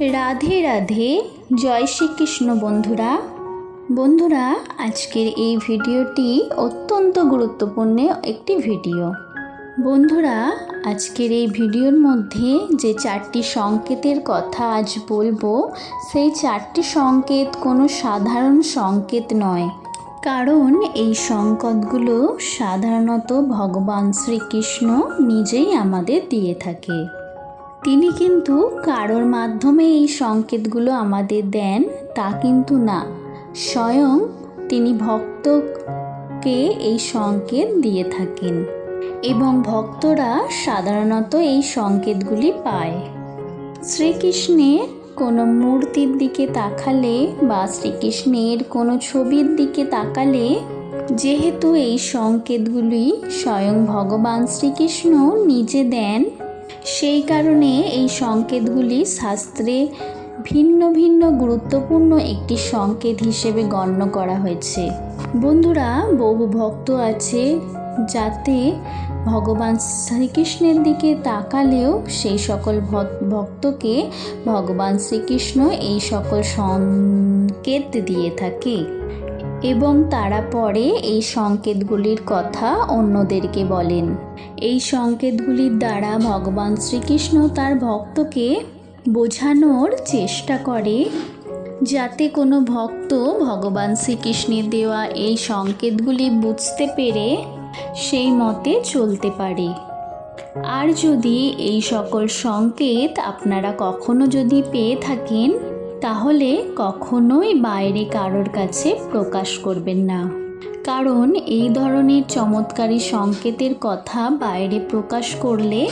রাধে রাধে। জয় শ্রীকৃষ্ণ বন্ধুরা। বন্ধুরা, আজকের এই ভিডিওটি অত্যন্ত গুরুত্বপূর্ণ একটি ভিডিও। বন্ধুরা, আজকের এই ভিডিওর মধ্যে যে চারটি সংকেতের কথা আজ বলব, সেই চারটি সংকেত কোনো সাধারণ সংকেত নয়। কারণ এই সংকেতগুলো সাধারণত ভগবান শ্রীকৃষ্ণ নিজেই আমাদের দিয়ে থাকে। তিনি কিন্তু কারোর মাধ্যমে এই সংকেতগুলো আমাদের দেন, তা কিন্তু না। স্বয়ং তিনি ভক্তকে এই সংকেত দিয়ে থাকেন এবং ভক্তরা সাধারণত এই সংকেতগুলি পায়। শ্রীকৃষ্ণের কোনো মূর্তির দিকে তাকালে বা শ্রীকৃষ্ণের কোনো ছবির দিকে তাকালে, যেহেতু এই সংকেতগুলি স্বয়ং ভগবান শ্রীকৃষ্ণ নিজে দেন সেই কারণে এই সংকেতগুলি শাস্ত্রে ভিন্ন ভিন্ন গুরুত্বপূর্ণ একটি সংকেত হিসেবে গণ্য করা হয়েছে। বন্ধুরা, বহু ভক্ত আছে যাতে ভগবান শ্রীকৃষ্ণের দিকে তাকালেও সেই সকল ভক্তকে ভগবান শ্রীকৃষ্ণ এই সকল সংকেত দিয়ে থাকে। এবং তারা পরে এই সংকেতগুলির কথা অন্যদেরকে বলেন। এই সংকেতগুলির দ্বারা ভগবান শ্রীকৃষ্ণ তার ভক্তকে বোঝানোর চেষ্টা করে, যাতে কোনো ভক্ত ভগবান শ্রীকৃষ্ণের দেওয়া এই সংকেতগুলি বুঝতে পেরে সেই মতে চলতে পারে। আর যদি এই সকল সংকেত আপনারা কখনো যদি পেয়ে থাকেন তাহলে কখনোই বাইরে কারোর কাছে প্রকাশ করবেন না। কারণ এই ধরনের চমৎকারী সংকেতের কথা বাইরে প্রকাশ করলে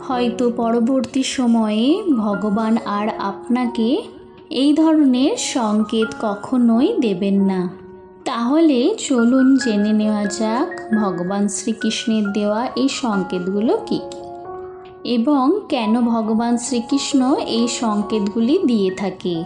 হয়তো পরবর্তী সময়ে ভগবান আর আপনাকে এই ধরনের সংকেত কখনোই দেবেন না। তাহলে চলুন জেনে নেওয়া যাক ভগবান শ্রীকৃষ্ণের দেওয়া এই সংকেতগুলো কী কী। এবং কেন ভগবান শ্রীকৃষ্ণ এই সংকেতগুলি দিয়ে থাকে?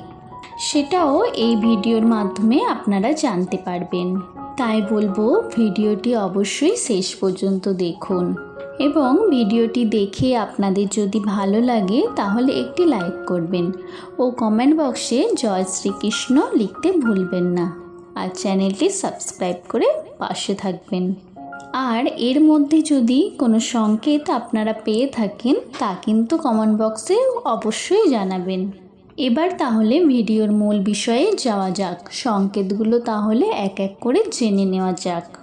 সেটাও এই ভিডিওর মাধ্যমে আপনারা জানতে পারবেন। তাই বলব, ভিডিওটি অবশ্যই শেষ পর্যন্ত দেখুন এবং ভিডিওটি দেখে আপনাদের যদি ভালো লাগে, তাহলে একটি লাইক করবেন ও কমেন্ট বক্সে জয় শ্রীকৃষ্ণ লিখতে ভুলবেন না। আর চ্যানেলটি সাবস্ক্রাইব করে পাশে থাকবেন। আর এর মধ্যে যদি কোনো সংকেত আপনারা পেয়ে থাকেন, তা কিন্তু কমেন্ট বক্সে অবশ্যই জানাবেন। এবার তাহলে ভিডিওর মূল বিষয়ে যাওয়া যাক। সংকেতগুলো তাহলে এক এক করে জেনে নেওয়া যাক।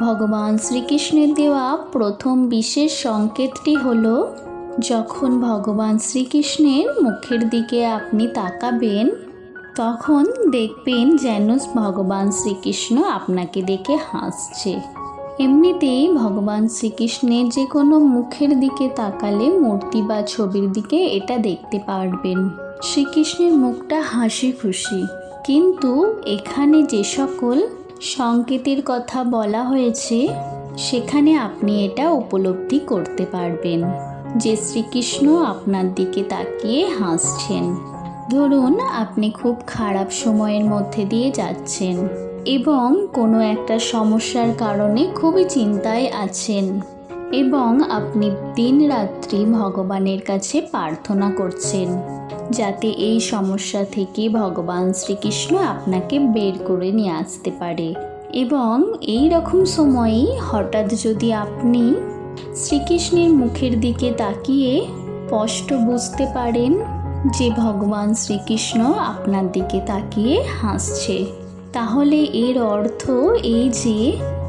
ভগবান শ্রীকৃষ্ণের দেওয়া প্রথম বিশেষ সংকেতটি হলো, যখন ভগবান শ্রীকৃষ্ণের মুখের দিকে আপনি তাকাবেন, তখন দেখবেন যেন ভগবান শ্রীকৃষ্ণ আপনাকে দেখে হাসছে। এমনিতেই ভগবান শ্রীকৃষ্ণের যে কোনো মুখের দিকে তাকালে মূর্তি বা ছবির দিকে এটা দেখতে পারবেন। শ্রীকৃষ্ণের মুখটা হাসি খুশি কিন্তু এখানে যে সকল সংকেতের কথা বলা হয়েছে, সেখানে আপনি এটা উপলব্ধি করতে পারবেন। যে শ্রীকৃষ্ণ আপনার দিকে তাকিয়ে হাসছেন। ধরুন আপনি খুব খারাপ সময়ের মধ্যে দিয়ে যাচ্ছেন। এবং কোনো একটা সমস্যার কারণে খুবই চিন্তায় আছেন এবং আপনি দিন রাত্রি ভগবানের কাছে প্রার্থনা করছেন যাতে এই সমস্যা থেকে ভগবান শ্রীকৃষ্ণ আপনাকে বের করে নিয়ে আসতে পারে। এবং এই রকম সময়ই হঠাৎ যদি আপনি শ্রীকৃষ্ণের মুখের দিকে তাকিয়ে স্পষ্ট বুঝতে পারেন যে ভগবান শ্রীকৃষ্ণ আপনার দিকে তাকিয়ে হাসছে। তাহলে এর অর্থ এই যে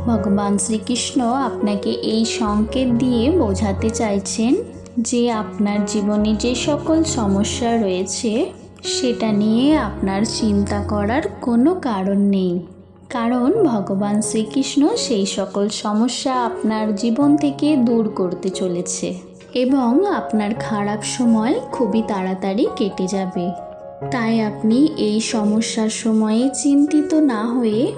ভগবান শ্রীকৃষ্ণ আপনাকে এই সংকেত দিয়ে বোঝাতে চাইছেন যে আপনার জীবনে যে সকল সমস্যা রয়েছে, সেটা নিয়ে আপনার চিন্তা করার কোনো কারণ নেই। কারণ ভগবান শ্রীকৃষ্ণ সেই সকল সমস্যা আপনার জীবন থেকে দূর করতে চলেছে এবং আপনার খারাপ সময় খুবই তাড়াতাড়ি কেটে যাবে। তাই আপনি এই সমস্যার সময়ে চিন্তিত না হয়ে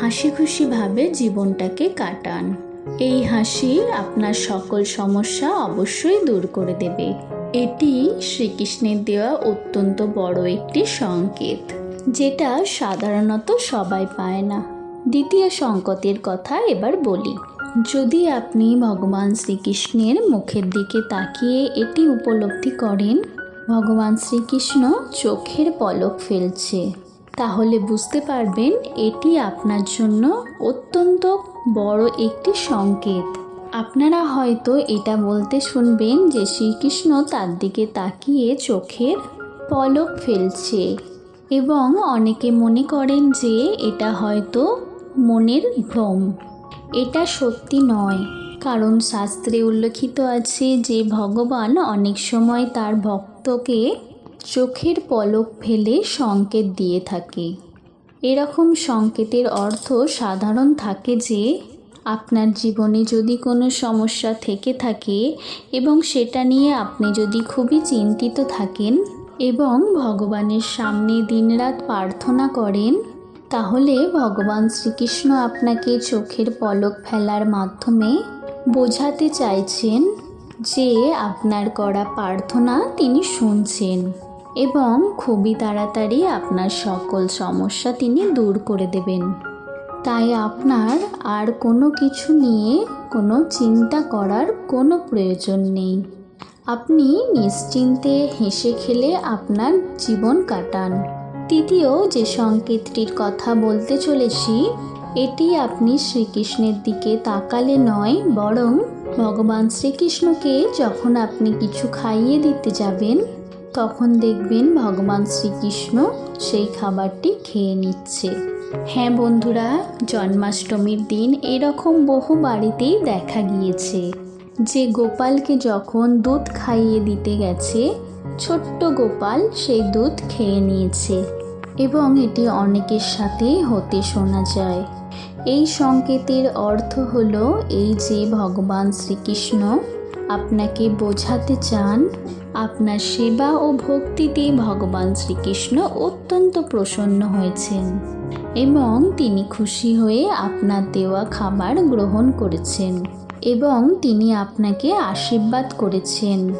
হাসি খুশিভাবে জীবনটাকে কাটান। এই হাসি আপনার সকল সমস্যা অবশ্যই দূর করে দেবে। এটি শ্রীকৃষ্ণের দেওয়া অত্যন্ত বড় একটি সংকেত, যেটা সাধারণত সবাই পায় না। দ্বিতীয় সংকেতের কথা এবার বলি। যদি আপনি ভগবান শ্রীকৃষ্ণের মুখের দিকে তাকিয়ে এটি উপলব্ধি করেন ভগবান শ্রীকৃষ্ণ চোখের পলক ফেলছে। তাহলে বুঝতে পারবেন এটি আপনার জন্য অত্যন্ত বড় একটি সংকেত। আপনারা হয়তো এটা বলতে শুনবেন যে শ্রীকৃষ্ণ তার দিকে তাকিয়ে চোখের পলক ফেলছে এবং অনেকে মনে করেন যে এটা হয়তো মনের ভ্রম। এটা সত্যি নয়, কারণ শাস্ত্রে উল্লেখিত আছে যে ভগবান অনেক সময় তার ভক্তকে চোখের পলক ফেলে সংকেত দিয়ে থাকে। এরকম সংকেতের অর্থ সাধারণ থাকে যে, আপনার জীবনে যদি কোনো সমস্যা থেকে থাকে এবং সেটা নিয়ে আপনি যদি খুবই চিন্তিত থাকেন এবং ভগবানের সামনে দিনরাত প্রার্থনা করেন, তাহলে ভগবান শ্রীকৃষ্ণ আপনাকে চোখের পলক ফেলার মাধ্যমে বোঝাতে চাইছেন যে আপনার করা প্রার্থনা তিনি শুনছেন এবং খুবই তাড়াতাড়ি আপনার সকল সমস্যা তিনি দূর করে দেবেন। তাই আপনার আর কোনো কিছু নিয়ে কোনো চিন্তা করার কোনো প্রয়োজন নেই। আপনি নিশ্চিন্তে হেসে খেলে আপনার জীবন কাটান। তৃতীয় যে সংকেতটির কথা বলতে চলেছি, এটি আপনি শ্রীকৃষ্ণের দিকে তাকালে নয়, বরং ভগবান শ্রীকৃষ্ণকে যখন আপনি কিছু খাইয়ে দিতে যাবেন, তখন দেখবেন ভগবান শ্রীকৃষ্ণ সেই খাবারটি খেয়ে নিচ্ছে। হ্যাঁ বন্ধুরা, জন্মাষ্টমীর দিন এরকম বহু বাড়িতেই দেখা গিয়েছে যে গোপালকে যখন দুধ খাইয়ে দিতে গেছে, ছোট্ট গোপাল সেই দুধ খেয়ে নিয়েছে। এবং এটি অনেকের সাথেই হতে শোনা যায়। এই সংকেতের অর্থ হল এই যে ভগবান শ্রীকৃষ্ণ আপনাকে বোঝাতে চান, আপনার সেবা ও ভক্তিতে ভগবান শ্রীকৃষ্ণ অত্যন্ত প্রসন্ন হয়েছেন এবং তিনি খুশি হয়ে আপনার দেওয়া খাবার গ্রহণ করেছেন এবং তিনি আপনাকে আশীর্বাদ করেছেন।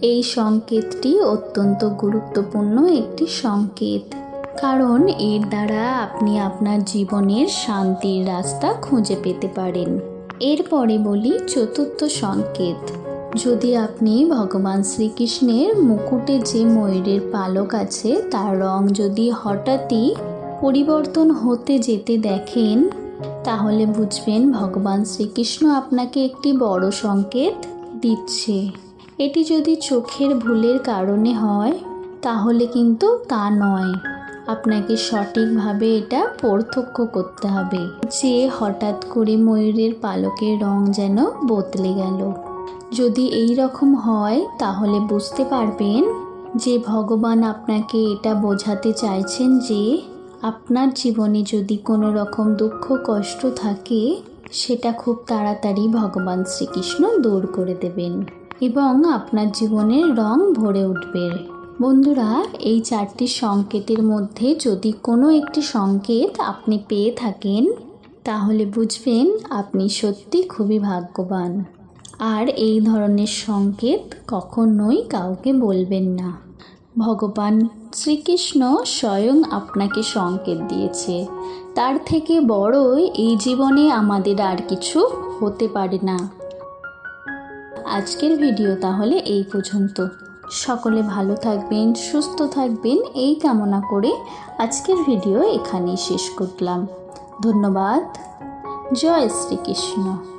এই সংকেতটি অত্যন্ত গুরুত্বপূর্ণ একটি সংকেত। কারণ এর দ্বারা আপনি আপনার জীবনের শান্তির রাস্তা খুঁজে পেতে পারেন। এরপরে বলি চতুর্থ সংকেত। যদি আপনি ভগবান শ্রীকৃষ্ণের মুকুটে যে ময়ূরের পালক আছে, তার রং যদি হঠাৎই পরিবর্তন হতে যেতে দেখেন, তাহলে বুঝবেন ভগবান শ্রীকৃষ্ণ আপনাকে একটি বড় সংকেত দিচ্ছে। এটি যদি চোখের ভুলের কারণে হয়, তাহলে কিন্তু তা নয়। আপনাকে সঠিকভাবে এটা পার্থক্য করতে হবে। যে হঠাৎ করে ময়ূরের পালকের রং যেন বদলে গেল। যদি এই রকম হয়, তাহলে বুঝতে পারবেন যে ভগবান আপনাকে এটা বোঝাতে চাইছেন যে আপনার জীবনে যদি কোনো রকম দুঃখ, কষ্ট থাকে, সেটা খুব তাড়াতাড়ি ভগবান শ্রীকৃষ্ণ দূর করে দেবেন এবং আপনার জীবনের রং ভরে উঠবে। বন্ধুরা, এই চারটি সংকেতের মধ্যে যদি কোনো একটি সংকেত আপনি পেয়ে থাকেন, তাহলে বুঝবেন আপনি সত্যি খুবই ভাগ্যবান। আর এই ধরনের সংকেত কখনোই কাউকে বলবেন না। ভগবান শ্রীকৃষ্ণ স্বয়ং আপনাকে সংকেত দিয়েছে। তার থেকে বড়ই এই জীবনে আমাদের আর কিছু হতে পারে না। আজকের ভিডিও তাহলে এই পর্যন্ত। সকলে ভালো থাকবেন, সুস্থ থাকবেন, এই কামনা করে আজকের ভিডিও এখানেই শেষ করলাম। ধন্যবাদ। জয় শ্রীকৃষ্ণ।